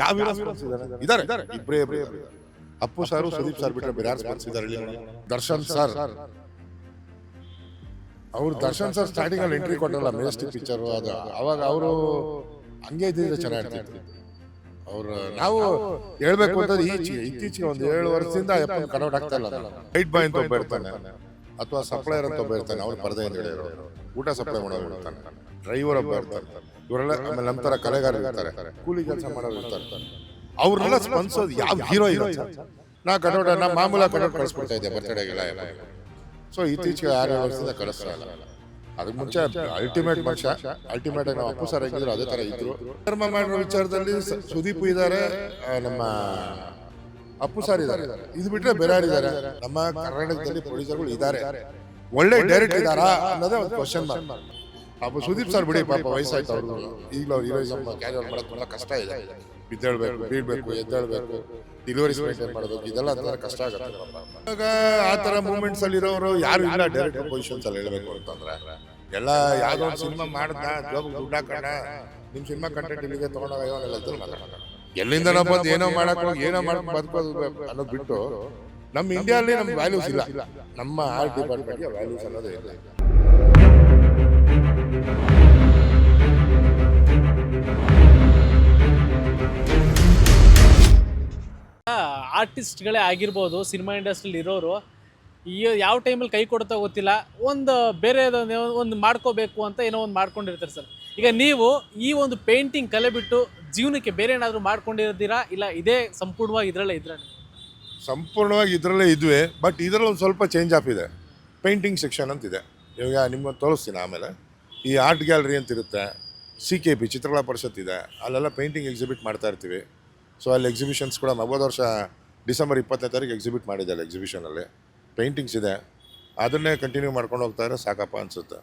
ಯಾವ ಹೀರೋ ಇದಾರೆ? ಇದಾರೆ. ಇಬ್ಬರೇ ಅಪ್ಪು ಸಾರು ಸುದೀಪ್ ಸರ್ ಬಿಟ್ರೆ ಬೇರೆ ಯಾರು ಸ್ಪನ್ಸ್ ಇದಾರೆ ಹೇಳಿ ದರ್ಶನ್ ಸರ್. ಅವ್ರು ದರ್ಶನ್ ಸರ್ ಸ್ಟಾರ್ಟಿಂಗ್ ಅಲ್ಲಿ ಎಂಟ್ರಿ ಕೊಟ್ಟಲ್ಲ ಮೇಸ್ಟಿಕ್ ಪಿಕ್ಚರ್ ಅದು. ಅವಾಗ ಅವರು ಹಂಗೆ ಇದ್ದಿದ್ರೆ ಚೆನ್ನಾಗಿರ್ತಿತ್ತು ಅವ್ರ ನಾವು ಹೇಳ್ಬೇಕು ಅಂತಂದ್ರೆ ಈಚೆ ಇತ್ತೀಚೆಗೆ ಒಂದು ಏಳು ವರ್ಷದಿಂದ ಅಪ್ಪನ ಕನ್ವರ್ಟ್ ಆಗ್ತಾ ಇಲ್ಲ ಬಾಯ್ ಅಂತ ಒಬ್ಬ ಇರ್ತಾನೆ. ಅಥವಾ ಸಪ್ಲೈಯರ್ ಅಂತ ಒಬ್ಬ ಇರ್ತಾನೆ ಅವ್ರು ಪರದೆ ಅಂತ ಹೇಳಿದ್ರು ಊಟ ಸಪ್ಲೈ ಮಾಡೋರು ಇರ್ತಾನೆ. ಡ್ರೈವರ್ ಒಬ್ಬ ಇರ್ತಾರೆ ಇವರೆಲ್ಲ ಆಮೇಲೆ ನಮ್ಮ ತರ ಕಲೆಗಾರರು ಇರ್ತಾರೆ. ಕೂಲಿ ಕೆಲಸ ಮಾಡೋರು ಇರ್ತಾರೆ. ಅವ್ರನ್ನೆಲ್ಲ ಸ್ಪಂದಿಸೋದು ಯಾವ ಹೀರೋ ಹೀರೋ ನಾ ಕಟೋಟ ನಾ ಮಾಮೂಲ ಕಟೋಟ ಕಳಿಸ್ಬಿಡ್ತಾ ಇದ್ದೆ ಬರ್ತಡೆಗೆಲ್ಲ ಸೊ ಇತ್ತೀಚೆಗೆ ಆರು ವರ್ಷದಿಂದ ಕಳಿಸ್ತಾ ಇಲ್ಲ. ಅದಕ್ಕೆ ಮುಂಚೆ ಅಲ್ಟಿಮೇಟ್ ಮನುಷ್ಯ ಅಲ್ಟಿಮೇಟ್ ನಾವು ಅಪ್ಪು ಸರ್ ಹೇಗಿದ್ರು ಅದೇ ತರ ಇದ್ರು. ಧರ್ಮ ಮಾಡಿರೋ ವಿಚಾರದಲ್ಲಿ ಸುದೀಪ್ ಇದ್ದಾರೆ ನಮ್ಮ ಅಪ್ಪು ಸರ್ ಇದ್ದಾರೆ. ಇದು ಬಿಟ್ರೆ ಬೇರೆ ಇದ್ದಾರೆ? ನಮ್ಮ ಕರ್ನಾಟಕದಲ್ಲಿ ಪ್ರೊಡ್ಯೂಸರ್ಗಳು ಇದ್ದಾರೆ. ಒಳ್ಳೆ ಡೈರೆಕ್ಟ್ ಇದಾರಾ ಅನ್ನೋದೇ ಒಂದು ಕ್ವಶನ್ ಮಾರ್ಕ್ ಅಪ್ಪ ಸುದೀಪ್ ಸರ್ ಬಿಡಿ ಪಾಪ ವಯಸ್ಸಾಯ್ತು ಅವ್ರು ಈಗಲೂ ಅವ್ರು ಹೀರೋಯಿಸಮ್ ಕ್ಯಾರಿಯರ್ ಮಾಡೋದು ಬಹಳ ಕಷ್ಟ ಇದೆ. ಬಿದ್ದೇಳ್ಬೇಕು ಬೀಳ್ಬೇಕು ಎದ್ದೇಳ್ಬೇಕು. ಡಿಲಿವರಿ ಮೇಂಟೈನ್ ಮಾಡಬೇಕು ಇದೆಲ್ಲ ಅಂತಂದ್ರೆ ಕಷ್ಟ ಆಗುತ್ತೆ. ಇವಾಗ ಆ ತರ ಮೂಮೆಂಟ್ಸ್ ಅಲ್ಲಿ ಇರೋರು ಯಾರು ಇಲ್ಲ ಡೈರೆಕ್ಟ್ ಪೊಸಿಷನ್ಸ್ ಅಲ್ಲಿ ಹೇಳ್ಬೇಕು ಅಂತಂದ್ರೆ ಎಲ್ಲ ಯಾವುದೋ ಒಂದು ಸಿನಿಮಾ ಮಾಡ್ದ ಜೋಬ್ ದುಡ್ಡು ಹಾಕೋಣ ನಿಮ್ಮ ಸಿನಿಮಾ ಕಂಟೆಂಟ್ ಇಲ್ಲಿಗೆ ಇವಾಗ ಎಲ್ಲ ಇದ್ರಲ್ಲಿ ಮಾತಾಡೋಣ ಎಲ್ಲಿಂದ ನಾವು ಬಂದು ಏನೋ ಮಾಡಕ್ ಹೋಗಿ ಏನೋ ಮಾಡಕ್ ಬದುಕೋದು ಅನ್ನೋದು ಬಿಟ್ಟು ನಮ್ಮ ಇಂಡಿಯಾದಲ್ಲಿ ನಮ್ಮ ವ್ಯಾಲ್ಯೂಸ್ ಇಲ್ಲ. ನಮ್ಮ ಆರ್ಟ್ ಡಿಪಾರ್ಟ್ಮೆಂಟ್ಗೆ ವ್ಯಾಲ್ಯೂಸ್ ಅನ್ನೋದೇ ಇಲ್ಲ ಆರ್ಟಿಸ್ಟ್ಗಳೇ ಆಗಿರ್ಬೋದು ಸಿನಿಮಾ ಇಂಡಸ್ಟ್ರಿಲಿ ಇರೋರು, ಈ ಯಾವ ಟೈಮಲ್ಲಿ ಕೈ ಕೊಡುತ್ತೋ ಗೊತ್ತಿಲ್ಲ, ಒಂದು ಬೇರೆ ಒಂದು ಮಾಡ್ಕೋಬೇಕು ಅಂತ ಏನೋ ಒಂದು ಮಾಡ್ಕೊಂಡಿರ್ತಾರೆ ಸರ್. ಈಗ ನೀವು ಈ ಒಂದು ಪೇಂಟಿಂಗ್ ಕಲೆ ಬಿಟ್ಟು ಜೀವನಕ್ಕೆ ಬೇರೆ ಏನಾದರೂ ಮಾಡ್ಕೊಂಡಿರ್ತೀರಾ ಇಲ್ಲ ಇದೇ ಸಂಪೂರ್ಣವಾಗಿ ಇದರಲ್ಲೇ ಇದ್ರ ಸಂಪೂರ್ಣವಾಗಿ ಇದರಲ್ಲೇ ಇದ್ವಿ ಬಟ್ ಇದರಲ್ಲಿ ಒಂದು ಸ್ವಲ್ಪ ಚೇಂಜ್ ಆಫ್ ಇದೆ. ಪೇಂಟಿಂಗ್ ಸೆಕ್ಷನ್ ಅಂತಿದೆ ಇವಾಗ ನಿಮ್ಮ ತೋರಿಸ್ತೀನಿ ಆಮೇಲೆ. ಈ ಆರ್ಟ್ ಗ್ಯಾಲರಿ ಅಂತ ಇರುತ್ತೆ. C K P Chitrakala Parishat ಇದೆ. ಅಲ್ಲೆಲ್ಲ ಪೇಂಟಿಂಗ್ ಎಕ್ಸಿಬಿಟ್ ಮಾಡ್ತಾ ಇರ್ತೀವಿ. ಸೊ ಅಲ್ಲಿ ಎಕ್ಸಿಬಿಷನ್ಸ್ ಕೂಡ ನವೋದ ವರ್ಷ ಡಿಸೆಂಬರ್ ಇಪ್ಪತ್ತನೇ ತಾರೀಕು ಎಕ್ಸಿಬಿಟ್ ಮಾಡಿದ್ದಾರೆ ಎಕ್ಸಿಬಿಷನಲ್ಲಿ ಪೇಂಟಿಂಗ್ಸ್ ಇದೆ. ಅದನ್ನೇ ಕಂಟಿನ್ಯೂ ಮಾಡ್ಕೊಂಡು ಹೋಗ್ತಾ ಇದ್ರೆ ಸಾಕಪ್ಪ ಅನಿಸುತ್ತೆ.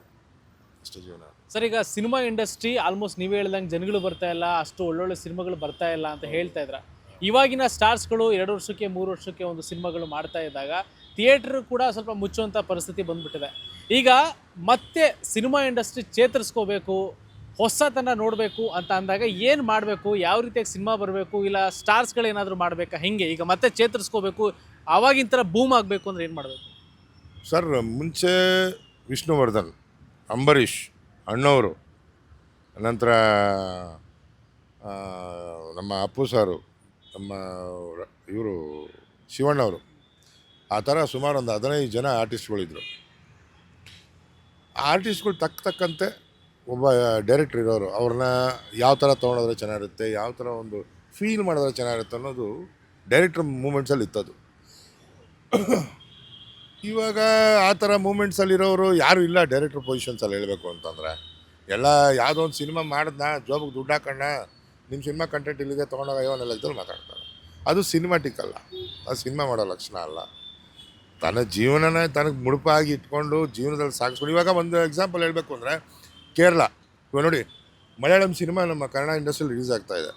ಅಷ್ಟೇ ಜೀವನ. ಸರ್, ಈಗ ಸಿನಿಮಾ ಇಂಡಸ್ಟ್ರಿ ಆಲ್ಮೋಸ್ಟ್ ನೀವು ಹೇಳ್ದಂಗೆ ಜನಗಳು ಬರ್ತಾ ಇಲ್ಲ, ಅಷ್ಟು ಒಳ್ಳೊಳ್ಳೆ ಸಿನಿಮಾಗಳು ಬರ್ತಾ ಇಲ್ಲ ಅಂತ ಹೇಳ್ತಾ ಇದ್ರ. ಇವಾಗಿನ ಸ್ಟಾರ್ಸ್ಗಳು ಎರಡು ವರ್ಷಕ್ಕೆ, ಮೂರು ವರ್ಷಕ್ಕೆ ಒಂದು ಸಿನಿಮಾಗಳು ಮಾಡ್ತಾ ಇದ್ದಾಗ ಥಿಯೇಟ್ರ್ ಕೂಡ ಸ್ವಲ್ಪ ಮುಚ್ಚುವಂಥ ಪರಿಸ್ಥಿತಿ ಬಂದ್ಬಿಟ್ಟಿದೆ. ಈಗ ಮತ್ತೆ ಸಿನಿಮಾ ಇಂಡಸ್ಟ್ರಿ ಚೇತರಿಸ್ಕೋಬೇಕು ಹೊಸತನ ನೋಡಬೇಕು ಅಂತ ಅಂದಾಗ ಏನು ಮಾಡಬೇಕು? ಯಾವ ರೀತಿಯಾಗಿ ಸಿನಿಮಾ ಬರಬೇಕು? ಇಲ್ಲ ಸ್ಟಾರ್ಸ್ಗಳೇನಾದರೂ ಮಾಡಬೇಕಾ? ಹೆಂಗೆ? ಈಗ ಮತ್ತೆ ಚೇತರಿಸ್ಕೋಬೇಕು. ಆವಾಗಿನ ಥರ ಬೂಮ್ ಆಗಬೇಕು ಅಂದ್ರೆ ಏನು ಮಾಡಬೇಕು? ಸರ್, ಮುಂಚೆ ವಿಷ್ಣುವರ್ಧನ್, ಅಂಬರೀಷ್, ಅಣ್ಣವರು, ನಂತರ ನಮ್ಮ ಅಪ್ಪು ಸಾರು, ನಮ್ಮ ಇವರು, ಶಿವಣ್ಣವರು, ಆ ಥರ ಸುಮಾರು ಒಂದು ಹದಿನೈದು ಜನ ಆರ್ಟಿಸ್ಟ್ಗಳಿದ್ರು ಆ ಆರ್ಟಿಸ್ಟ್ಗಳು ತಕ್ಕ ತಕ್ಕಂತೆ ಒಬ್ಬ ಡೈರೆಕ್ಟ್ರ್ ಇರೋರು, ಅವ್ರನ್ನ ಯಾವ ಥರ ತೊಗೊಂಡೋದ್ರೆ ಚೆನ್ನಾಗಿರುತ್ತೆ, ಯಾವ ಥರ ಒಂದು ಫೀಲ್ ಮಾಡಿದ್ರೆ ಚೆನ್ನಾಗಿರುತ್ತೆ ಅನ್ನೋದು ಡೈರೆಕ್ಟ್ರ್ ಮೂಮೆಂಟ್ಸಲ್ಲಿ ಇತ್ತದು. ಇವಾಗ ಆ ಥರ ಮೂಮೆಂಟ್ಸಲ್ಲಿರೋರು ಯಾರು ಇಲ್ಲ ಡೈರೆಕ್ಟ್ರ್ ಪೊಸಿಷನ್ಸಲ್ಲಿ ಹೇಳಬೇಕು ಅಂತಂದರೆ, ಎಲ್ಲ ಯಾವುದೋ ಒಂದು ಸಿನಿಮಾ ಮಾಡಿದ್ನ ಜೋಬಿಗೆ ದುಡ್ಡು ಹಾಕಣ್ಣ ನಿಮ್ಮ ಸಿನಿಮಾ ಕಂಟೆಂಟ್ ಇಲ್ಲಿಗೆ ತೊಗೊಂಡಾಗ ಇವನ್ನೆಲ್ಲ ಲೆಕ್ಕದಲ್ಲಿ ಮಾತಾಡ್ತಾರೆ. ಅದು ಸಿನಿಮಾಟಿಕ್ ಅಲ್ಲ, ಅದು ಸಿನಿಮಾ ಮಾಡೋ ಲಕ್ಷಣ ಅಲ್ಲ. ತನ್ನ ಜೀವನನ ತನಗೆ ಮುಡುಪಾಗಿ ಇಟ್ಕೊಂಡು ಜೀವನದಲ್ಲಿ ಸಾಗಿಸ್ಕೊಂಡು, ಇವಾಗ ಒಂದು ಎಕ್ಸಾಂಪಲ್ ಹೇಳಬೇಕು ಅಂದರೆ ಕೇರಳ. ಇವಾಗ ನೋಡಿ, ಮಲಯಾಳಂ ಸಿನಿಮಾ ನಮ್ಮ ಕನ್ನಡ ಇಂಡಸ್ಟ್ರಿಯಲ್ಲಿ ರಿಲೀಸ್ ಆಗ್ತಾ ಇದೆ.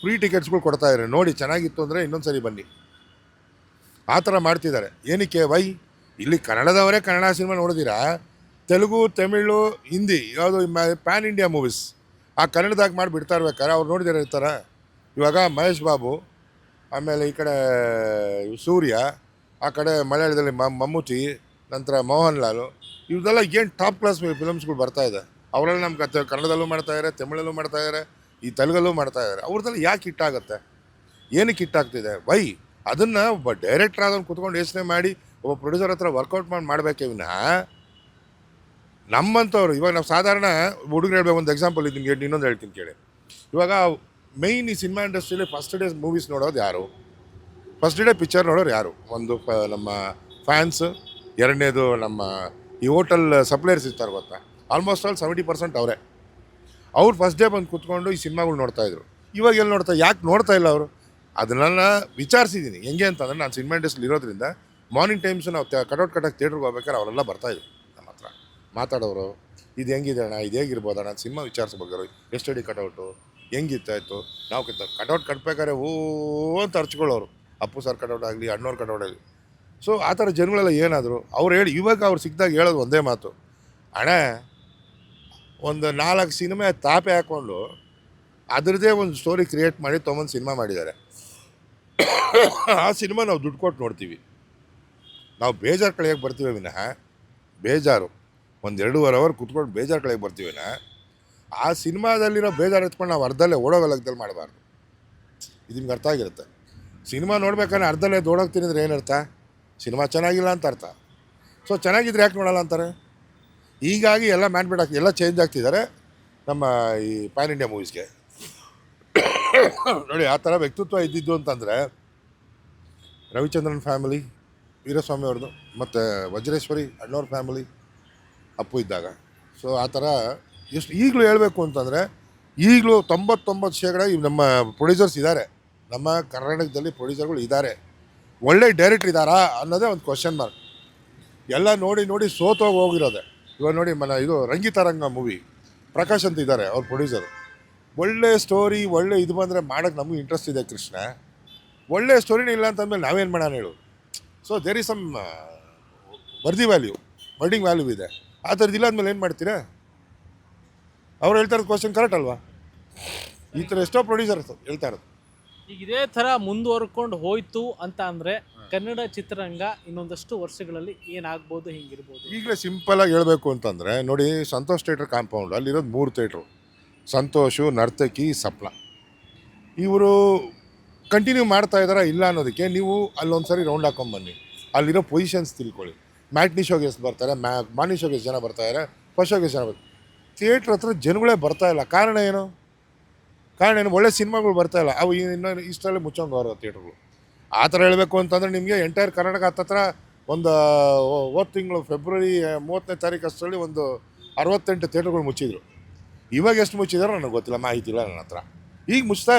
ಫ್ರೀ ಟಿಕೆಟ್ಸ್ಗಳು ಕೊಡ್ತಾ ಇದ್ದಾರೆ. ನೋಡಿ, ಚೆನ್ನಾಗಿತ್ತು ಅಂದರೆ ಇನ್ನೊಂದು ಸರಿ ಬನ್ನಿ. ಆ ಥರ ಮಾಡ್ತಿದ್ದಾರೆ. ಏನಕ್ಕೆ? ವೈ, ಇಲ್ಲಿ ಕನ್ನಡದವರೇ ಕನ್ನಡ ಸಿನಿಮಾ ನೋಡಿದಿರಾ? ತೆಲುಗು, ತಮಿಳು, ಹಿಂದಿ, ಯಾವುದು ಪ್ಯಾನ್ ಇಂಡಿಯಾ ಮೂವೀಸ್ ಆ ಕನ್ನಡದಾಗ ಮಾಡಿ ಬಿಡ್ತಾ ಇರ್ಬೇಕಾರೆ ಅವ್ರು ನೋಡಿದಾರೆ ಈ ಥರ. ಇವಾಗ ಮಹೇಶ್ ಬಾಬು, ಆಮೇಲೆ ಈ ಕಡೆ ಸೂರ್ಯ, ಆ ಕಡೆ ಮಲಯಾಳದಲ್ಲಿ ಮಮ್ಮೂಟಿ ನಂತರ ಮೋಹನ್ ಲಾಲು ಇವ್ರದೆಲ್ಲ ಏನು ಟಾಪ್ ಕ್ಲಾಸ್ ಫಿಲಮ್ಸ್ಗಳು ಬರ್ತಾ ಇದೆ. ಅವರೆಲ್ಲ ನಮ್ಮ ಕತೆ ಕನ್ನಡದಲ್ಲೂ ಮಾಡ್ತಾ ಇದ್ದಾರೆ ತಮಿಳಲ್ಲೂ ಮಾಡ್ತಾ ಇದ್ದಾರೆ ಈ ತೆಲುಗಲ್ಲೂ ಮಾಡ್ತಾಯಿದ್ದಾರೆ ಅವ್ರದ್ದೆಲ್ಲ ಯಾಕೆ ಹಿಟ್ಟಾಗುತ್ತೆ ಏನಕ್ಕೆ ಹಿಟ್ಟಾಗ್ತಿದೆ ವೈ, ಅದನ್ನು ಒಬ್ಬ ಡೈರೆಕ್ಟರ್ ಆದವ್ನು ಕುತ್ಕೊಂಡು ಯೋಚನೆ ಮಾಡಿ, ಒಬ್ಬ ಪ್ರೊಡ್ಯೂಸರ್ ಹತ್ರ ವರ್ಕೌಟ್ ಮಾಡಿ ಮಾಡಬೇಕೇ ವಿನ ನಮ್ಮಂಥವ್ರು ಇವಾಗ ನಾವು ಸಾಧಾರಣ ಹುಡುಗರು ಹೇಳ್ಬೇಕು, ಒಂದು ಎಕ್ಸಾಂಪಲ್ ಇದು ನಿಮ್ಗೆ ಇನ್ನೊಂದು ಹೇಳ್ತೀನಿ ಕೇಳಿ. ಇವಾಗ ಮೈನ್ ಈ ಸಿನಿಮಾ ಇಂಡಸ್ಟ್ರಿಯಲ್ಲಿ ಫಸ್ಟ್ ಡೇ ಮೂವೀಸ್ ನೋಡೋದು ಯಾರು? ಫಸ್ಟ್ ಡೇ ಪಿಕ್ಚರ್ ನೋಡೋರು ಯಾರು? ಒಂದು ನಮ್ಮ ಫ್ಯಾನ್ಸ್ ಎರಡನೇದು ನಮ್ಮ ಈ ಹೋಟೆಲ್ ಸಪ್ಲೈಯರ್ಸ್ ಇರ್ತಾರೆ ಗೊತ್ತಾ? ಆಲ್ಮೋಸ್ಟ್ ಆಲ್ ಸೆವೆಂಟಿ ಪರ್ಸೆಂಟ್ ಅವರೇ. ಅವ್ರು ಫಸ್ಟ್ ಡೇ ಬಂದು ಕೂತ್ಕೊಂಡು ಈ ಸಿನಿಮಾಗಳು ನೋಡ್ತಾ ಇದ್ರು. ಇವಾಗ ಎಲ್ಲಿ ನೋಡ್ತಾ ಯಾಕೆ ನೋಡ್ತಾ ಇಲ್ಲ ಅವರು? ಅದನ್ನೆಲ್ಲ ವಿಚಾರಿಸಿದ್ದೀನಿ. ಹೆಂಗೆ ಅಂತಂದ್ರೆ ನಾನು ಸಿನಿಮಾ ಇಂಡಸ್ಟ್ರಿಲಿ ಇರೋದ್ರಿಂದ ಮಾರ್ನಿಂಗ್ ಟೈಮ್ಸ್ ನಾವು ಕಟೌಟ್ ಕಟ್ಟಕ್ಕೆ ಥಿಯೇಟ್ರಿಗೆ ಹೋಗ್ಬೇಕಾದ್ರೆ ಅವರೆಲ್ಲ ಬರ್ತಾಯಿದ್ರು ನಮ್ಮ ಹತ್ರ. ಮಾತಾಡೋರು, ಇದು ಹೆಂಗಿದೆ ಅಣ್ಣ? ಇದು ಹೇಗಿರ್ಬೋದು ಅಣ್ಣ? ಸಿನಿಮಾ ವಿಚಾರಿಸ್ಬೇಕಾದ್ರು. ಎಷ್ಟು ಅಡಿ ಕಟೌಟು ಹೆಂಗಿತ್ತಾಯ್ತು ನಾವು ಕಟೌಟ್ ಕಟ್ಬೇಕಾದ್ರೆ ಓ ಅಂತ ಹರ್ಚ್ಕೊಳ್ಳೋರು ಅಪ್ಪು ಸರ್ ಕಟೌಟ್ ಆಗಲಿ ಅಣ್ಣವ್ರ ಕಟೌಟ್ ಆಗಲಿ. ಸೊ ಆ ಥರ ಜನಗಳೆಲ್ಲ ಏನಾದರೂ, ಅವ್ರು ಹೇಳಿ, ಇವಾಗ ಅವ್ರು ಸಿಕ್ಕಿದಾಗ ಹೇಳೋದು ಒಂದೇ ಮಾತು. ಅಣ್ಣ ಒಂದು ನಾಲ್ಕು ಸಿನಿಮಾ ತಾಪೆ ಹಾಕ್ಕೊಂಡು ಅದರದ್ದೇ ಒಂದು ಸ್ಟೋರಿ ಕ್ರಿಯೇಟ್ ಮಾಡಿ ತೊಗೊಂಬಂದು ಸಿನಿಮಾ ಮಾಡಿದ್ದಾರೆ. ಆ ಸಿನಿಮಾ ನಾವು ದುಡ್ಡು ಕೊಟ್ಟು ನೋಡ್ತೀವಿ. ನಾವು ಬೇಜಾರು ಕಳೆಯೋಕೆ ಬರ್ತೀವಿ ವಿನಃ, ಬೇಜಾರು. ಒಂದು ಎರಡೂವರೆ ಅವರ್ ಕುತ್ಕೊಂಡು ಬೇಜಾರು ಕಳೆಯೋಕೆ ಬರ್ತೀವಿ ವಿನಃ, ಆ ಸಿನಿಮಾದಲ್ಲಿರೋ ಬೇಜಾರು ಎತ್ಕೊಂಡು ನಾವು ಅರ್ಧಲ್ಲೇ ಓಡೋ ಲೆಕ್ಕದಲ್ಲಿ ಮಾಡಬಾರ್ದು. ಇದು ನಿಮ್ಗೆ ಅರ್ಥ ಆಗಿರುತ್ತೆ. ಸಿನಿಮಾ ನೋಡ್ಬೇಕಾದ್ರೆ ಅರ್ಧಲ್ಲೇ ದೋಡೋಗ್ತೀನಿ ಅಂದ್ರೆ ಏನರ್ಥ ಸಿನಿಮಾ ಚೆನ್ನಾಗಿಲ್ಲ ಅಂತ ಅರ್ಥ ಸೊ ಚೆನ್ನಾಗಿದ್ರೆ ಯಾಕೆ ನೋಡಲ್ಲ ಅಂತಾರೆ? ಹೀಗಾಗಿ ಎಲ್ಲ ಮ್ಯಾನ್ಬೇಟ್ ಆಗ್ತಿ ಎಲ್ಲ ಚೇಂಜ್ ಆಗ್ತಿದ್ದಾರೆ ನಮ್ಮ ಈ ಪ್ಯಾನ್ ಇಂಡಿಯಾ ಮೂವೀಸ್ಗೆ ನೋಡಿ, ಆ ಥರ ವ್ಯಕ್ತಿತ್ವ ಇದ್ದಿದ್ದು ಅಂತಂದರೆ ರವಿಚಂದ್ರನ್ ಫ್ಯಾಮಿಲಿ ವೀರಸ್ವಾಮಿ ಅವ್ರದ್ದು, ಮತ್ತು ವಜ್ರೇಶ್ವರಿ ಅಣ್ಣವ್ರ ಫ್ಯಾಮಿಲಿ ಅಪ್ಪು ಇದ್ದಾಗ. ಸೊ ಆ ಥರ ಎಷ್ಟು, ಈಗಲೂ ಹೇಳಬೇಕು ಅಂತಂದರೆ ಈಗಲೂ ತೊಂಬತ್ತೊಂಬತ್ತು ಶೇಕಡ ನಮ್ಮ ಪ್ರೊಡ್ಯೂಸರ್ಸ್ ಇದ್ದಾರೆ. ನಮ್ಮ ಕರ್ನಾಟಕದಲ್ಲಿ ಪ್ರೊಡ್ಯೂಸರ್ಗಳು ಇದ್ದಾರೆ. ಒಳ್ಳೆ ಡೈರೆಕ್ಟ್ರ್ ಇದ್ದಾರಾ ಅನ್ನೋದೇ ಒಂದು ಕ್ವಶನ್ ಮಾರ್ಕ್ ಎಲ್ಲ ನೋಡಿ ನೋಡಿ ಸೋತೋಗಿ ಹೋಗಿರೋದೆ. ಇವಾಗ ನೋಡಿ ಮನ ಇದು ರಂಗಿತರಂಗ ಮೂವಿ ಪ್ರಕಾಶ್ ಅಂತ ಇದ್ದಾರೆ ಅವ್ರ ಪ್ರೊಡ್ಯೂಸರ್ ಒಳ್ಳೆ ಸ್ಟೋರಿ ಒಳ್ಳೆ ಇದು ಬಂದರೆ ಮಾಡೋಕ್ಕೆ ನಮಗೂ ಇಂಟ್ರೆಸ್ಟ್ ಇದೆ ಕೃಷ್ಣ. ಒಳ್ಳೆ ಸ್ಟೋರಿನೇ ಇಲ್ಲ ಅಂತಂದ್ಮೇಲೆ ನಾವೇನು ಮಾಡೋಣ ಹೇಳು. So there is some worthy value wording value ಇದೆ. ಆ ಥರದ್ದು ಇಲ್ಲ ಅಂದಮೇಲೆ ಏನು ಮಾಡ್ತೀರಾ? ಅವ್ರು ಹೇಳ್ತಾ ಇರೋದು ಕ್ವಶನ್ ಕರೆಕ್ಟ್ ಅಲ್ವಾ? ಈ ಥರ ಎಷ್ಟೋ ಪ್ರೊಡ್ಯೂಸರ್ ಹೇಳ್ತಾ ಇರೋದು. ಈಗ ಇದೇ ಥರ ಮುಂದುವರ್ಕೊಂಡು ಹೋಯ್ತು ಅಂತ ಅಂದರೆ ಕನ್ನಡ ಚಿತ್ರರಂಗ ಇನ್ನೊಂದಷ್ಟು ವರ್ಷಗಳಲ್ಲಿ ಏನಾಗ್ಬೋದು, ಹಿಂಗಿರ್ಬೋದು? ಈಗಲೇ ಸಿಂಪಲಾಗಿ ಹೇಳಬೇಕು ಅಂತಂದರೆ, ನೋಡಿ ಸಂತೋಷ್ ಥಿಯೇಟರ್ ಕಾಂಪೌಂಡ್ ಅಲ್ಲಿರೋದು ಮೂರು ಥಿಯೇಟ್ರು. ಸಂತೋಷು, ನರ್ತಕಿ, ಸಪ್ಲ. ಇವರು ಕಂಟಿನ್ಯೂ ಮಾಡ್ತಾ ಇದ್ದಾರಾ ಇಲ್ಲ ಅನ್ನೋದಕ್ಕೆ ನೀವು ಅಲ್ಲೊಂದು ಸರಿ ರೌಂಡ್ ಹಾಕೊಂಬನ್ನಿ. ಅಲ್ಲಿರೋ ಪೊಸಿಷನ್ಸ್ ತಿಳ್ಕೊಳ್ಳಿ. ಮ್ಯಾಟ್ನಿ ಶೋಗೆ ಎಷ್ಟು ಬರ್ತಾರೆ ಮ್ಯಾ ಮಾನಿ ಶೋಗೆ ಎಷ್ಟು ಜನ ಬರ್ತಾ ಫಸ್ಟ್ ಶೋಗೆ ಜನ ಬರ್ತಾರೆ. ಥಿಯೇಟ್ರ್ ಹತ್ರ ಜನಗಳೇ ಬರ್ತಾ ಇಲ್ಲ. ಕಾರಣ ಏನು? ಕಾರಣ ಏನು? ಒಳ್ಳೆ ಸಿನಿಮಾಗಳು ಬರ್ತಾ ಇಲ್ಲ. ಅವು ಇನ್ನೂ ಇಷ್ಟರಲ್ಲಿ ಮುಚ್ಚೋಂಗೆ ಅವ್ರ ಥಿಯೇಟ್ರುಗಳು. ಆ ಥರ ಹೇಳಬೇಕು ಅಂತಂದರೆ ನಿಮಗೆ ಎಂಟೈರ್ ಕರ್ನಾಟಕ ಹತ್ತತ್ರ ಒಂದು ಹೋದ ತಿಂಗಳು ಫೆಬ್ರವರಿ ಮೂವತ್ತನೇ ತಾರೀಕು ಅಷ್ಟರಲ್ಲಿ ಒಂದು ಅರವತ್ತೆಂಟು ಥಿಯೇಟ್ರುಗಳು ಮುಚ್ಚಿದ್ರು. ಇವಾಗ ಎಷ್ಟು ಮುಚ್ಚಿದಾರೋ ನನಗೆ ಗೊತ್ತಿಲ್ಲ, ಮಾಹಿತಿ ಇಲ್ಲ ನನ್ನ ಹತ್ರ. ಈಗ ಮುಚ್ತಾ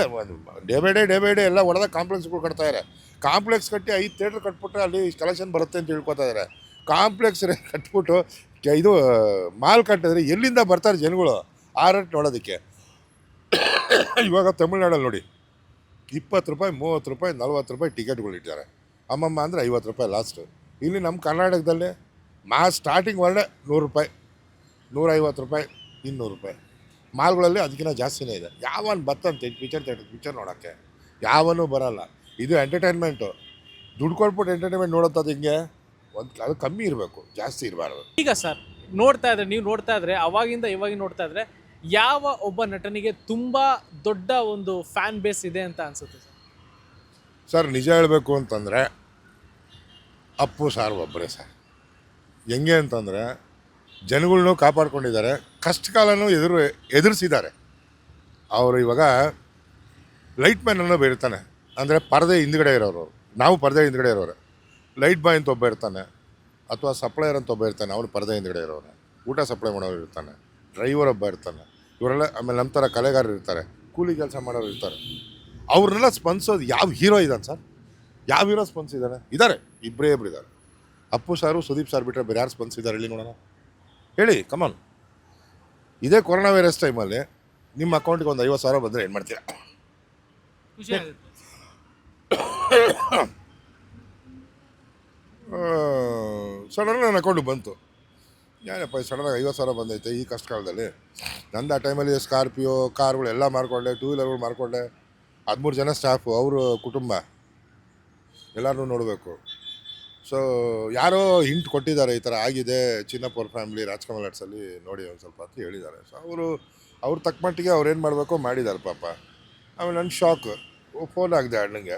day by day day by day ಎಲ್ಲ ಒಡೆದ ಕಾಂಪ್ಲೆಕ್ಸ್ಗಳು ಕಟ್ತಾ ಇದ್ದಾರೆ. ಕಾಂಪ್ಲೆಕ್ಸ್ ಕಟ್ಟಿ ಐದು ಥಿಯೇಟ್ರ್ ಕಟ್ಬಿಟ್ರೆ ಅಲ್ಲಿ ಕಲೆಕ್ಷನ್ ಬರುತ್ತೆ ಅಂತ ಹೇಳ್ಕೊತಾ ಇದ್ದಾರೆ. ಕಾಂಪ್ಲೆಕ್ಸ್ ಕಟ್ಬಿಟ್ಟು, ಇದು, ಮಾಲ್ ಕಟ್ಟಿದ್ರೆ ಎಲ್ಲಿಂದ ಬರ್ತಾರೆ ಜನಗಳು? ಆ ರೇಟ್ ನೋಡೋದಕ್ಕೆ. ಇವಾಗ ತಮಿಳ್ನಾಡಲ್ಲಿ ನೋಡಿ, ಇಪ್ಪತ್ತು ರೂಪಾಯಿ, ಮೂವತ್ತು ರೂಪಾಯಿ, ನಲ್ವತ್ತು ರೂಪಾಯಿ ಟಿಕೆಟ್ಗಳು ಇಟ್ಟಿದ್ದಾರೆ. ಅಮ್ಮಮ್ಮ ಅಂದರೆ ಐವತ್ತು ರೂಪಾಯಿ ಲಾಸ್ಟು ಇಲ್ಲಿ ನಮ್ಮ ಕರ್ನಾಟಕದಲ್ಲಿ ಮಾ ಸ್ಟಾರ್ಟಿಂಗ್ ಒಳ್ಳೆ ನೂರು ರೂಪಾಯಿ, ನೂರೈವತ್ತು ರೂಪಾಯಿ, ಇನ್ನೂರು ರೂಪಾಯಿ. ಮಾಲ್ಗಳಲ್ಲಿ ಅದಕ್ಕಿಂತ ಜಾಸ್ತಿನೇ ಇದೆ. ಯಾವನ್ ಬತ್ತಂತೆ ಪಿಕ್ಚರ್ ಥಿಯೇಟರ್ ಪಿಕ್ಚರ್ ನೋಡೋಕ್ಕೆ? ಯಾವನೂ ಬರಲ್ಲ. ಇದು ಎಂಟರ್ಟೈನ್ಮೆಂಟು ದುಡ್ಡು ಕೊಟ್ಬಿಟ್ಟು ಎಂಟರ್ಟೈನ್ಮೆಂಟ್ ನೋಡೋದು ಹಿಂಗೆ? ಒಂದು ಅದು ಕಮ್ಮಿ ಇರಬೇಕು, ಜಾಸ್ತಿ ಇರಬಾರ್ದು. ಈಗ ಸರ್, ನೋಡ್ತಾ ಇದ್ರೆ, ನೀವು ನೋಡ್ತಾ ಇದ್ರೆ, ಅವಾಗಿಂದ ಇವಾಗ ನೋಡ್ತಾ ಇದ್ರೆ ಯಾವ ಒಬ್ಬ ನಟನಿಗೆ ತುಂಬ ದೊಡ್ಡ ಒಂದು ಫ್ಯಾನ್ ಬೇಸ್ ಇದೆ ಅಂತ ಅನಿಸುತ್ತೆ ಸರ್? ಸರ್, ನಿಜ ಹೇಳಬೇಕು ಅಂತಂದರೆ ಅಪ್ಪು ಸಾರ್ ಒಬ್ಬರೇ ಸರ್. ಹೆಂಗೆ ಅಂತಂದರೆ ಜನಗಳನ್ನು ಕಾಪಾಡ್ಕೊಂಡಿದ್ದಾರೆ ಕಷ್ಟ ಕಾಲನೂ ಎದುರು ಎದುರಿಸಿದ್ದಾರೆ. ಅವರು ಇವಾಗ ಲೈಟ್ ಮ್ಯಾನ್ ಅನ್ನೋ ಇರ್ತಾನೆ. ಅಂದರೆ ಪರದೆ ಹಿಂದ್ಗಡೆ ಇರೋರು. ನಾವು ಪರದೆ ಹಿಂದ್ಗಡೆ ಇರೋರು. ಲೈಟ್ ಬಾಯ್ ಅಂತ ಒಬ್ಬ ಇರ್ತಾನೆ, ಅಥವಾ ಸಪ್ಲೈಯರ್ ಅಂತ ಒಬ್ಬ ಇರ್ತಾನೆ, ಅವನು ಪರದೆ ಹಿಂದ್ಗಡೆ ಇರೋರು. ಊಟ ಸಪ್ಲೈ ಮಾಡೋರು ಇರ್ತಾನೆ. ಡ್ರೈವರ್ ಒಬ್ಬ ಇರ್ತಾನೆ. ಇವರೆಲ್ಲ ಆಮೇಲೆ ನಮ್ಮ ಥರ ಕಲೆಗಾರರು ಇರ್ತಾರೆ. ಕೂಲಿ ಕೆಲಸ ಮಾಡೋರು ಇರ್ತಾರೆ. ಅವ್ರನ್ನೆಲ್ಲ ಸ್ಪಂದಿಸೋದು ಯಾವ ಹೀರೋ ಇದ್ದಾನೆ ಸರ್? ಯಾವ ಹೀರೋ ಸ್ಪಂದಿಸಿದ್ದಾನೆ ಇದ್ದಾರೆ ಇಬ್ಬರೇ ಇಬ್ಬರು ಇದ್ದಾರೆ ಅಪ್ಪು ಸಾರು ಸುದೀಪ್ ಸಾರ್ ಬಿಟ್ಟರೆ ಬೇರೆ ಯಾರು ಸ್ಪಂದಿಸಿದ್ದಾರೆ ಹೇಳಿ ನೋಡೋಣ. ಹೇಳಿ ಕಮಾನ್ ಇದೇ ಕೊರೋನಾ ವೈರಸ್ ಟೈಮಲ್ಲಿ ನಿಮ್ಮ ಅಕೌಂಟಿಗೆ ಒಂದು ಐವತ್ತು ಸಾವಿರ ಬಂದರೆ ಏನು ಮಾಡ್ತೀರಾ? ಸಡನ್ ನನ್ನ ಅಕೌಂಟಿಗೆ ಬಂತು. ಏನಪ್ಪ ಸಡನ್ನಾಗಿ ಐವತ್ತು ಸಾವಿರ ಬಂದೈತೆ ಈ ಕಷ್ಟ ಕಾಲದಲ್ಲಿ ನಂದು ಆ ಟೈಮಲ್ಲಿ ಸ್ಕಾರ್ಪಿಯೋ ಕಾರ್ಗಳು ಎಲ್ಲ ಟೂ ವೀಲರ್ಗಳು ಮಾರ್ಕೊಂಡೆ. ಹದಿಮೂರು ಜನ ಸ್ಟಾಫು ಅವರು ಕುಟುಂಬ. ಎಲ್ಲರೂ ನೋಡಬೇಕು. ಸೊ ಯಾರೋ ಹಿಂಟ್ ಕೊಟ್ಟಿದ್ದಾರೆ, ಈ ಥರ ಆಗಿದೆ, ಚಿನ್ನಪ್ಪವ್ರ ಫ್ಯಾಮಿಲಿ ರಾಜ್ಕಮಲ್ ಆರ್ಟ್ಸಲ್ಲಿ ನೋಡಿ ಒಂದು ಸ್ವಲ್ಪ ಅಂತ ಹೇಳಿದ್ದಾರೆ. ಸೊ ಅವರು, ಅವ್ರ ತಕ್ಕ ಮಟ್ಟಿಗೆ ಅವ್ರು ಏನು ಮಾಡಬೇಕೋ ಮಾಡಿದ್ದಾರೆ ಪಾಪ. ಆಮೇಲೆ ನನ್ನ ಶಾಕ್ ಫೋನ್ ಆಗಿದೆ ಅಣ್ಣಂಗೆ.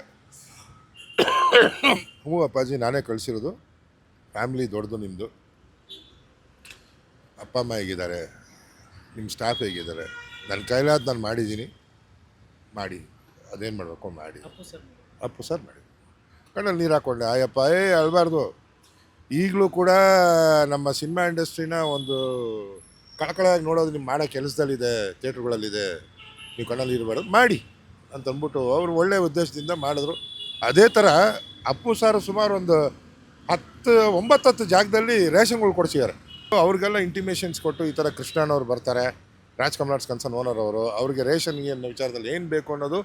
ಹ್ಞೂ ಅಪ್ಪಾಜಿ, ನಾನೇ ಕಳಿಸಿರೋದು. ಫ್ಯಾಮ್ಲಿ ದೊಡ್ಡದು ನಿಮ್ಮದು ಅಪ್ಪ ಅಮ್ಮ ಹೇಗಿದ್ದಾರೆ? ನಿಮ್ಮ ಸ್ಟಾಫ್ ಹೇಗಿದ್ದಾರೆ? ನನ್ನ ಕೈಲಾದ ನಾನು ಮಾಡಿದ್ದೀನಿ. ಮಾಡಿ. ಅದೇನು ಮಾಡಬೇಕು? ಮಾಡಿ. ಅಪ್ಪು ಸರ್ ಅಪ್ಪು ಸರ್ ಮಾಡಿ. ಕಣ್ಣಲ್ಲಿ ನೀರು ಹಾಕ್ಕೊಂಡೆ. ಆಯಪ್ಪ ಏ ಅಳಬಾರ್ದು. ಈಗಲೂ ಕೂಡ ನಮ್ಮ ಸಿನಿಮಾ ಇಂಡಸ್ಟ್ರಿನ ಒಂದು ಕಳಕಳಾಗಿ ನೋಡೋದು ನಿಮ್ಮ ಮಾಡೋ ಕೆಲಸದಲ್ಲಿದೆ ಥಿಯೇಟ್ರ್ಗಳಲ್ಲಿದೆ. ನೀವು ಕಣ್ಣಲ್ಲಿ ಇರಬಾರ್ದು ಮಾಡಿ ಅಂತಂದ್ಬಿಟ್ಟು ಅವರು ಒಳ್ಳೆಯ ಉದ್ದೇಶದಿಂದ ಮಾಡಿದ್ರು. ಅದೇ ಥರ ಅಪ್ಪು ಸಾರು ಸುಮಾರು ಒಂದು ಹತ್ತು ಒಂಬತ್ತು ಹತ್ತು ಜಾಗದಲ್ಲಿ ರೇಷನ್ಗಳು ಕೊಡ್ಸಿದ್ದಾರೆ. ಅವ್ರಿಗೆಲ್ಲ ಇಂಟಿಮೇಷನ್ಸ್ ಕೊಟ್ಟು ಈ ಥರ ಕೃಷ್ಣನವ್ರು ಬರ್ತಾರೆ, ರಾಜ್ ಕಮಲಾಟ್ಸ್ ಕನ್ಸನ್ ಓನರ್ ಅವರು, ಅವ್ರಿಗೆ ರೇಷನ್ಗೆ ಅನ್ನೋ ವಿಚಾರದಲ್ಲಿ ಏನು ಬೇಕು ಅನ್ನೋದು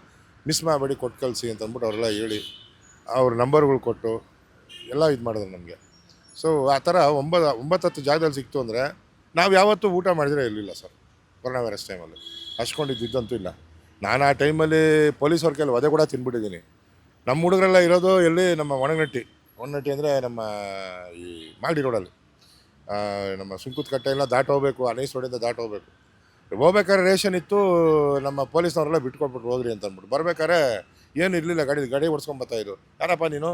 ಮಿಸ್ ಮಾಡಬೇಡಿ ಕೊಟ್ಟು ಕಳಿಸಿ ಅಂತ ಅಂದ್ಬಿಟ್ಟು ಅವರೆಲ್ಲ ಹೇಳಿ, ಅವ್ರ ನಂಬರ್ಗಳು ಕೊಟ್ಟು ಎಲ್ಲ ಇದು ಮಾಡಿದ್ರು ನಮಗೆ. ಸೊ ಆ ಥರ ಒಂಬತ್ತು ಒಂಬತ್ತು ಹತ್ತು ಜಾಗದಲ್ಲಿ ಸಿಕ್ತು ಅಂದರೆ ನಾವು ಯಾವತ್ತೂ ಊಟ ಮಾಡಿದರೆ ಇರಲಿಲ್ಲ ಸರ್ ಕೊರೋನಾ ವೈರಸ್ ಟೈಮಲ್ಲಿ ಹಚ್ಕೊಂಡಿದ್ದಂತೂ ಇಲ್ಲ. ನಾನು ಆ ಟೈಮಲ್ಲಿ ಪೊಲೀಸ್ ಅವ್ರ ಕೈಲಿ ವಧೆ ಕೂಡ ತಿನ್ಬಿಟ್ಟಿದ್ದೀನಿ. ನಮ್ಮ ಹುಡುಗರೆಲ್ಲ ಇರೋದು ಎಲ್ಲಿ? ನಮ್ಮ ಒಣಗನಟ್ಟಿ. ಒಣಗನಟ್ಟಿ ಅಂದರೆ ನಮ್ಮ ಈ ಮಾಗಡಿ ರೋಡಲ್ಲಿ ನಮ್ಮ ಸುಂಕುತ್ ಕಟ್ಟೆ ಎಲ್ಲ ದಾಟ ಹೋಗ್ಬೇಕು ಅನೈಸ್ ರೋಡಿಂದ ದಾಟ ಹೋಗ್ಬೇಕು ಹೋಗ್ಬೇಕಾದ್ರೆ ರೇಷನ್ ಇತ್ತು, ನಮ್ಮ ಪೊಲೀಸ್ನವರೆಲ್ಲ ಬಿಟ್ಕೊಟ್ಬಿಟ್ಟು ಹೋಗ್ರಿ ಅಂತ ಅಂದ್ಬಿಟ್ಟು. ಬರ್ಬೇಕಾದ್ರೆ ಏನು ಇರಲಿಲ್ಲ, ಗಾಡಿ ಗಾಡಿ ಓಡಿಸ್ಕೊಂಬತ್ತಾ ಇದ್ರು. ಯಾರಪ್ಪ ನೀನು?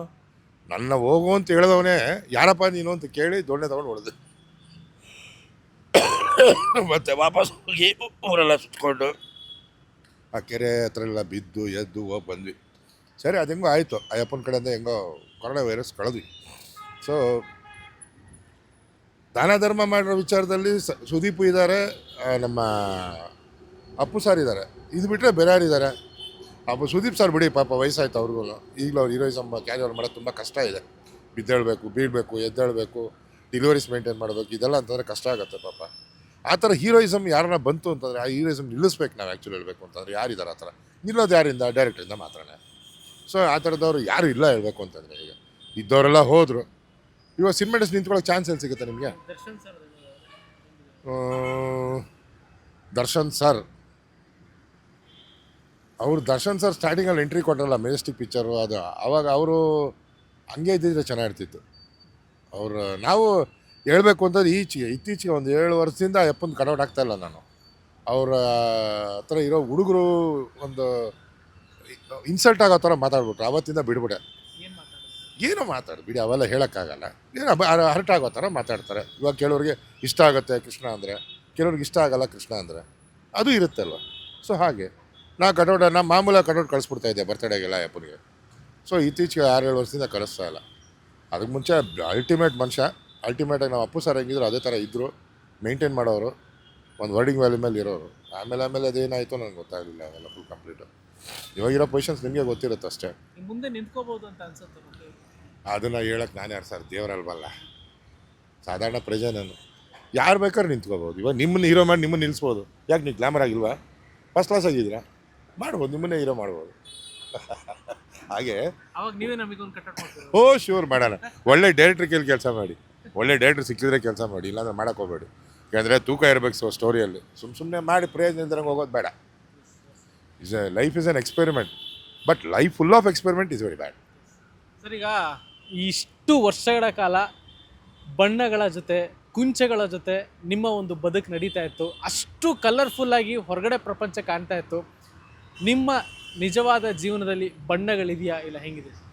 ನನ್ನ ಹೋಗು ಅಂತ ಹೇಳಿದವನೇ, ಯಾರಪ್ಪ ನೀನು ಅಂತ ಕೇಳಿ ದೊಣ್ಣೆ ತಗೊಂಡು ಹೊಡೆದು. ಮತ್ತೆ ವಾಪಸ್ ಹೋಗಿ ಊರೆಲ್ಲ ಸುತ್ಕೊಂಡು. ಆ ಕೆರೆ ಹತ್ರ ಎಲ್ಲ ಬಿದ್ದು, ಎದ್ದು ಹೋಗಿ ಬಂದ್ವಿ. ಸರಿ, ಅದು ಹೆಂಗೋ ಆಯಿತು. ಅಯ್ಯಪ್ಪನ ಕಡೆಯಿಂದ ಹೆಂಗೋ ಕೊರೋನಾ ವೈರಸ್ ಕಳೆದ್ವಿ. ಸೊ ದಾನ ಧರ್ಮ ಮಾಡಿರೋ ವಿಚಾರದಲ್ಲಿ ಸುದೀಪ್ ಇದ್ದಾರೆ ನಮ್ಮ ಅಪ್ಪು ಸರ್ ಇದ್ದಾರೆ. ಇದು ಬಿಟ್ಟರೆ ಬೇರೆ ಯಾರಿದ್ದಾರೆ ಅಪ್ಪ ಸುದೀಪ್ ಸರ್ ಬಿಡಿ, ಪಾಪ ವಯಸ್ಸಾಯ್ತು ಅವ್ರಿಗೂ. ಈಗಲೂ ಅವ್ರು ಹೀರೋಯಿಸಮ್ ಕ್ಯಾರಿಯರ್ ಮಾಡೋದು ತುಂಬ ಕಷ್ಟ ಇದೆ. ಬಿದ್ದೇಳಬೇಕು, ಬೀಳಬೇಕು, ಎದ್ದೇಳಬೇಕು ಡಿಲಿವರೀಸ್ ಮೇಂಟೈನ್ ಮಾಡಬೇಕು, ಇದೆಲ್ಲ ಅಂತಂದರೆ ಕಷ್ಟ ಆಗುತ್ತೆ ಪಾಪ. ಆ ಥರ ಹೀರೋಯಿಸಮ್ ಯಾರನ್ನ ಬಂತು ಅಂತಂದರೆ ಆ ಹೀರೋಯಿಸಮ್ ನಿಲ್ಲಿಸ್ಬೇಕು ನಾವು ಆ್ಯಕ್ಚುಲಿ ಹೇಳಬೇಕು ಅಂತಂದರೆ ಯಾರಿದ್ದಾರೆ ಆ ಥರ? ನಿಲ್ಲೋದು ಯಾರಿಂದ? ಡೈರೆಕ್ಟ್ರಿಂದ ಮಾತ್ರನೇ. ಸೊ ಆ ಥರದವ್ರು ಯಾರು ಇಲ್ಲ ಹೇಳಬೇಕು ಅಂತಂದರೆ ಈಗ. ಇದ್ದವರೆಲ್ಲ ಹೋದರು. ಇವಾಗ ಸಿನಿಮಾ ಇಂಡಸ್ಟ್ರಿ ನಿಂತ್ಕೊಳ್ಳೋ ಚಾನ್ಸ್ ಎಲ್ಲಿ ಸಿಗುತ್ತೆ ನಿಮಗೆ? ದರ್ಶನ್ ಸರ್ ಅವರು ದರ್ಶನ್ ಸರ್ ಅವ್ರು ದರ್ಶನ್ ಸರ್ ಸ್ಟಾರ್ಟಿಂಗಲ್ಲಿ ಎಂಟ್ರಿ ಕೊಟ್ಟರಲ್ಲ ಮೆಜೆಸ್ಟಿಕ್ ಪಿಕ್ಚರು ಅದು. ಅವಾಗ ಅವರು ಹಂಗೆ ಇದ್ದಿದ್ರೆ ಚೆನ್ನಾಗಿರ್ತಿತ್ತು. ಅವರು ನಾವು ಹೇಳಬೇಕು ಅಂತಂದ್ರೆ ಈಚೆಗೆ ಇತ್ತೀಚೆಗೆ ಒಂದು ಏಳು ವರ್ಷದಿಂದ ಅಪ್ಪನ ಕಟೌಟ್ ಆಗ್ತಾಯಿಲ್ಲ ನಾನು. ಅವರ ಹತ್ರ ಇರೋ ಹುಡುಗರು ಒಂದು ಇನ್ಸಲ್ಟ್ ಆಗೋ ಥರ ಮಾತಾಡ್ಬಿಟ್ರು. ಅವತ್ತಿಂದ ಬಿಡ್ಬಿಡೆ ಏನು ಮಾತಾಡು, ಬಿಡಿ, ಅವೆಲ್ಲ ಹೇಳೋಕ್ಕಾಗಲ್ಲ. ಏನೋ ಹರ್ಟ್ ಆಗೋ ಥರ ಮಾತಾಡ್ತಾರೆ. ಇವಾಗ ಕೆಲವ್ರಿಗೆ ಇಷ್ಟ ಆಗುತ್ತೆ ಕೃಷ್ಣ ಅಂದರೆ, ಕೆಲವ್ರಿಗೆ ಇಷ್ಟ ಆಗಲ್ಲ ಕೃಷ್ಣ ಅಂದರೆ, ಅದು ಇರುತ್ತೆ ಅಲ್ವ ಸೊ ಹಾಗೆ. ನಾ ಕಟೌಟ ನಾ ಮಾಮೂಲಾಗಿ ಕಟೌಟ್ ಕಳಿಸ್ಬಿಡ್ತಾ ಇದ್ದೆ ಬರ್ತಡೇಗೆಲ್ಲ ಅಪ್ಪನಿಗೆ. ಸೊ ಇತ್ತೀಚೆಗೆ ಆರು ಏಳು ವರ್ಷದಿಂದ ಕಳಿಸ್ತಾ ಇಲ್ಲ. ಅದಕ್ಕೆ ಮುಂಚೆ ಅಲ್ಟಿಮೇಟ್ ಮನುಷ್ಯ ಅಲ್ಟಿಮೇಟಾಗಿ ನಾವು ಅಪ್ಪು ಸರ್ ಹೆಂಗಿದ್ರು ಅದೇ ಥರ ಇದ್ದರು ಮೇಂಟೈನ್ ಮಾಡೋರು, ಒಂದು ವರ್ಡಿಂಗ್ ವ್ಯಾಲ್ಯೂ ಮೇಲೆ ಇರೋರು. ಆಮೇಲೆ ಆಮೇಲೆ ಅದೇನಾಯಿತು ನನಗೆ ಗೊತ್ತಾಗಲಿಲ್ಲ ಅವೆಲ್ಲ ಫುಲ್ ಕಂಪ್ಲೀಟು ಇವಾಗಿರೋ ಪೊಸಿಷನ್ಸ್ ನಿಮಗೆ ಗೊತ್ತಿರುತ್ತೆ ಅಷ್ಟೇ. ಮುಂದೆ ನಿಂತ್ಕೋಬೋದು ಅಂತ ಅನ್ಸುತ್ತೆ ಅದನ್ನು ಹೇಳಕ್ಕೆ ನಾನು ಯಾರು ಸರ್? ದೇವರಲ್ವಲ್ಲ ಸಾಧಾರಣ ಪ್ರಜೆ ನಾನು. ಯಾರು ಬೇಕಾದ್ರೆ ನಿಂತ್ಕೋಬೋದು. ಇವಾಗ ನಿಮ್ಮನ್ನ ಹೀರೋ ಮಾಡಿ ನಿಮ್ಮನ್ನ ನಿಲ್ಲಿಸ್ಬೋದು ಯಾಕೆ ನೀವು ಗ್ಲಾಮರ್ ಆಗಿಲ್ವಾ? ಫಸ್ಟ್ ಕ್ಲಾಸ್ ಆಗಿದ್ದೀರಾ? ಮಾಡ್ಬೋದು ನಿಮ್ಮನ್ನೇ ಹೀರೋ ಮಾಡ್ಬೋದು. ಹಾಗೆ. ಓ ಶೂರ್ ಮಾಡೋಣ. ಒಳ್ಳೆ ಡೈರೆಕ್ಟ್ರ್ ಕೇಳಿ ಕೆಲಸ ಮಾಡಿ. ಒಳ್ಳೆ ಡೈರೆಕ್ಟ್ರ್ ಸಿಕ್ಕಿದ್ರೆ ಕೆಲಸ ಮಾಡಿ ಇಲ್ಲಾಂದ್ರೆ ಮಾಡಕ್ಕೆ ಹೋಗ್ಬೇಡಿ. ಯಾಕಂದರೆ ತೂಕ ಇರಬೇಕು ಸೊ ಸ್ಟೋರಿಯಲ್ಲಿ ಸುಮ್ಮ ಸುಮ್ಮನೆ ಮಾಡಿ ಪ್ರಯೋಜನ ಇಲ್ದಂಗೆ ಹೋಗೋದು ಬೇಡ. Is a life is an experiment but life full of experiment is very bad sir ಈಗ ಇಷ್ಟು ವರ್ಷಗಳ ಕಾಲ ಬಣ್ಣಗಳ ಜೊತೆ, ಕುಂಚಗಳ ಜೊತೆ ನಿಮ್ಮ ಒಂದು ಬದುಕು ನಡೀತಾ ಇತ್ತು. ಅಷ್ಟು ಕಲರ್ಫುಲ್ ಆಗಿ ಹೊರಗಡೆ ಪ್ರಪಂಚ ಕಾಣ್ತಾ ಇತ್ತು. ನಿಮ್ಮ ನಿಜವಾದ ಜೀವನದಲ್ಲಿ ಬಣ್ಣಗಳಿದೆಯಾ ಇಲ್ಲ ಹೆಂಗಿದೆ?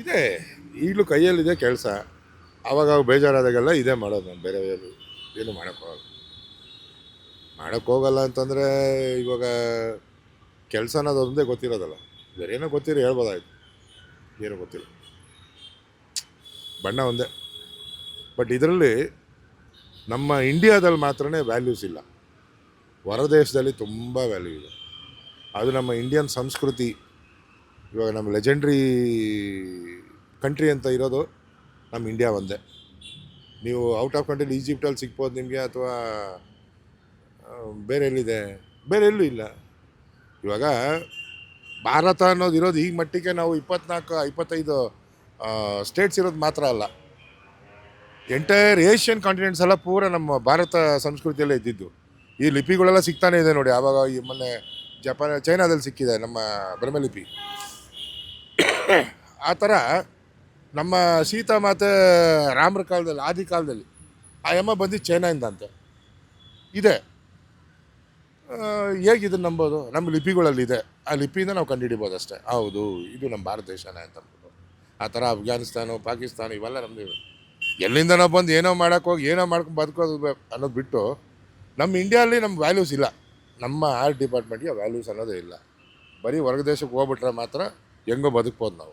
ಇದೆ. ಈಗಲೂ ಕೈಯಲ್ಲಿದೆ ಕೆಲಸ. ಆವಾಗ ಬೇಜಾರಾದಾಗೆಲ್ಲ ಇದೇ ಮಾಡೋದು. ನಾನು ಬೇರೆ ಏನು ಏನು ಮಾಡೋಕ್ಕೋಗಲ್ಲ ಮಾಡೋಕ್ಕೋಗಲ್ಲ ಅಂತಂದರೆ ಇವಾಗ ಕೆಲಸ ಅನ್ನೋದು ಒಂದೇ ಗೊತ್ತಿರೋದಲ್ಲ. ಬೇರೆ ಏನೋ ಗೊತ್ತಿರೋ ಹೇಳ್ಬೋದಾಯ್ತು. ಏನೂ ಗೊತ್ತಿಲ್ಲ. ಬಣ್ಣ ಒಂದೇ. ಬಟ್ ಇದರಲ್ಲಿ ನಮ್ಮ ಇಂಡಿಯಾದಲ್ಲಿ ಮಾತ್ರನೇ ವ್ಯಾಲ್ಯೂಸ್ ಇಲ್ಲ. ಹೊರದೇಶದಲ್ಲಿ ತುಂಬ ವ್ಯಾಲ್ಯೂ ಇದೆ. ಅದು ನಮ್ಮ ಇಂಡಿಯನ್ ಸಂಸ್ಕೃತಿ. ಇವಾಗ ನಮ್ಮ ಲೆಜೆಂಡ್ರಿ ಕಂಟ್ರಿ ಅಂತ ಇರೋದು ನಮ್ಮ ಇಂಡಿಯಾ ಒಂದೇ. ನೀವು ಔಟ್ ಆಫ್ ಕಂಟ್ರಿಲಿ ಈಜಿಪ್ಟಲ್ಲಿ ಸಿಗ್ಬೋದು ನಿಮಗೆ ಅಥವಾ ಬೇರೆ ಎಲ್ಲಿದೆ? ಬೇರೆ ಎಲ್ಲೂ ಇಲ್ಲ. ಇವಾಗ ಭಾರತ ಅನ್ನೋದು ಇರೋದು ಈಗ ಮಟ್ಟಿಗೆ ನಾವು ಇಪ್ಪತ್ನಾಲ್ಕು ಇಪ್ಪತ್ತೈದು ಸ್ಟೇಟ್ಸ್ ಇರೋದು ಮಾತ್ರ ಅಲ್ಲ. ಎಂಟೈರ್ ಏಷ್ಯನ್ ಕಾಂಟಿನೆಂಟ್ಸ್ ಎಲ್ಲ ಪೂರ ನಮ್ಮ ಭಾರತ ಸಂಸ್ಕೃತಿಯಲ್ಲೇ ಇದ್ದಿದ್ದು. ಈ ಲಿಪಿಗಳೆಲ್ಲ ಸಿಗ್ತಾನೆ ಇದೆ ನೋಡಿ ಆವಾಗ ಈ ಮೊನ್ನೆ ಜಪಾನ್ ಚೈನಾದಲ್ಲಿ ಸಿಕ್ಕಿದೆ ನಮ್ಮ ಬ್ರಹ್ಮಲಿಪಿ. ಆ ಥರ ನಮ್ಮ ಸೀತಾ ಮಾತೆ ರಾಮರ ಕಾಲದಲ್ಲಿ ಆದಿ ಕಾಲದಲ್ಲಿ ಆ ಯಮ್ಮ ಬಂದು ಚೈನಾಯಿಂದ ಅಂತೆ. ಇದೆ. ಆ, ಹೇಗೆ ಇದನ್ನು ನಂಬೋದು? ನಮ್ಮ ಲಿಪಿಗಳಲ್ಲಿ ಇದೆ. ಆ ಲಿಪಿಯಿಂದ ನಾವು ಕಂಡುಹಿಡಿಬೋದು ಅಷ್ಟೇ. ಹೌದು ಇದು ನಮ್ಮ ಭಾರತ ದೇಶನೇ ಅಂತ ಆ ಥರ ಅಫ್ಘಾನಿಸ್ತಾನು, ಪಾಕಿಸ್ತಾನ ಇವೆಲ್ಲ ನಮ್ಮದು ಎಲ್ಲಿಂದನೋ ಬಂದು ಏನೋ ಹೋಗಿ, ಏನೋ ಮಾಡ್ಕೊಂಡು ಬದುಕೋದು ಅನ್ನೋದು ಬಿಟ್ಟು ನಮ್ಮ ಇಂಡಿಯಾದಲ್ಲಿ ನಮ್ಮ ವ್ಯಾಲ್ಯೂಸ್ ಇಲ್ಲ. ನಮ್ಮ ಆರ್ಟ್ ಡಿಪಾರ್ಟ್ಮೆಂಟ್ಗೆ ವ್ಯಾಲ್ಯೂಸ್ ಅನ್ನೋದೇ ಇಲ್ಲ. ಬರೀ ಹೊರಗ ದೇಶಕ್ಕೆ ಹೋಗ್ಬಿಟ್ರೆ ಮಾತ್ರ ಹೆಂಗೋ ಬದುಕ್ಬೋದು ನಾವು.